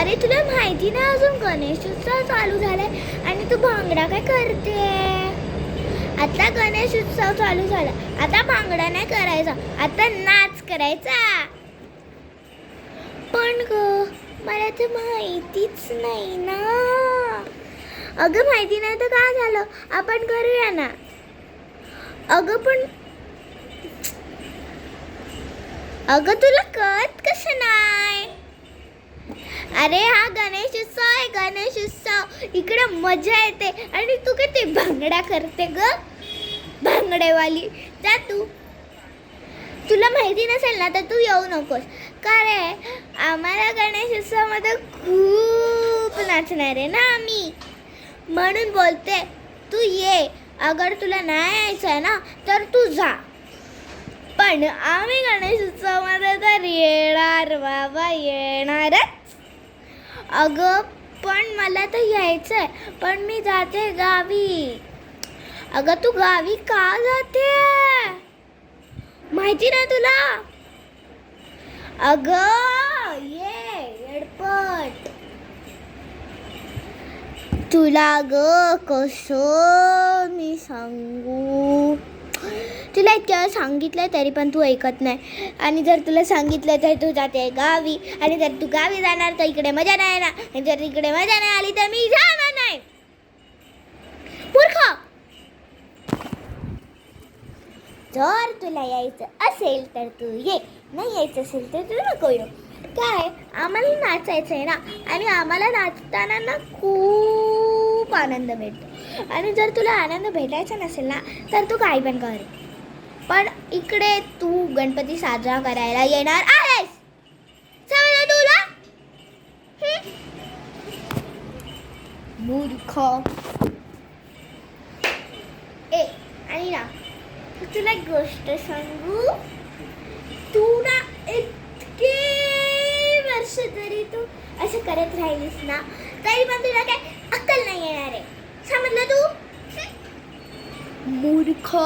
अरे तुला माहिती ना अजून गणेश उत्सव चालू झालाय आणि तू भांगडा काय करते? आता गणेश उत्सव चालू झाला. आता भांगडा नाही करायचा. आता नाच करायचा. पण ग मला तर माहितीच नाही ना. अगं माहिती नाही तर काय झालं? आपण करूया ना. अगं पण अगं तुला कळत कसं नाही? अरे हा गणेश उत्सव आहे गणेश उत्सव. इकडे मजा येते. आणि तू किती भांगडा करते ग? भांगडेवाली. जा तू. तुला माहिती नसेल ना तर तू येऊ नकोस. कारण आम्हाला गणेश उत्सवामध्ये खूप नाचणार आहे ना आम्ही. म्हणून बोलते तू ये. अगर तुला नाही यायचं आहे ना तर तू जा. पण आम्ही गणेश उत्सवामध्ये तर येणार बाबा येणारच. अगं पण मला तर यायचं आहे पण मी जाते गावी. अगं तू गावी का जाते? माहिती नाही तुला? अगं ये येडपट तुला ग कसं मी सांगू? तुला सांगितलं तरी पण तू ऐकत नाही. आणि जर तुला सांगितलं तर तू जाते गावी. आणि जर तू गावी जाणार तर इकडे मजा नाही ना आणि जर इकडे मजा नाही आली तर मी जाणार नाही. मूर्ख! जर तुला यायचं असेल तर तू ये. नाही यायचं असेल तर तू नको येऊ. काय? आम्हाला नाचायचं आहे ना? आणि आम्हाला नाचताना ना खूप आनंद भेटतो आणि जर तुला आनंद भेटायचा नसेल ना तर तू काही पण कर. पण इकडे तू गणपती साजरा करायला येणार आहेस. समजलं तुला? मूर्ख. ए आणि ना तुला एक गोष्ट सांगू? तू ना इतके वर्ष तरी तू असं करत राहिलीस ना तरी पण तुला काय अक्कल नाही येणार आहे. समजलं तू? मूर्ख.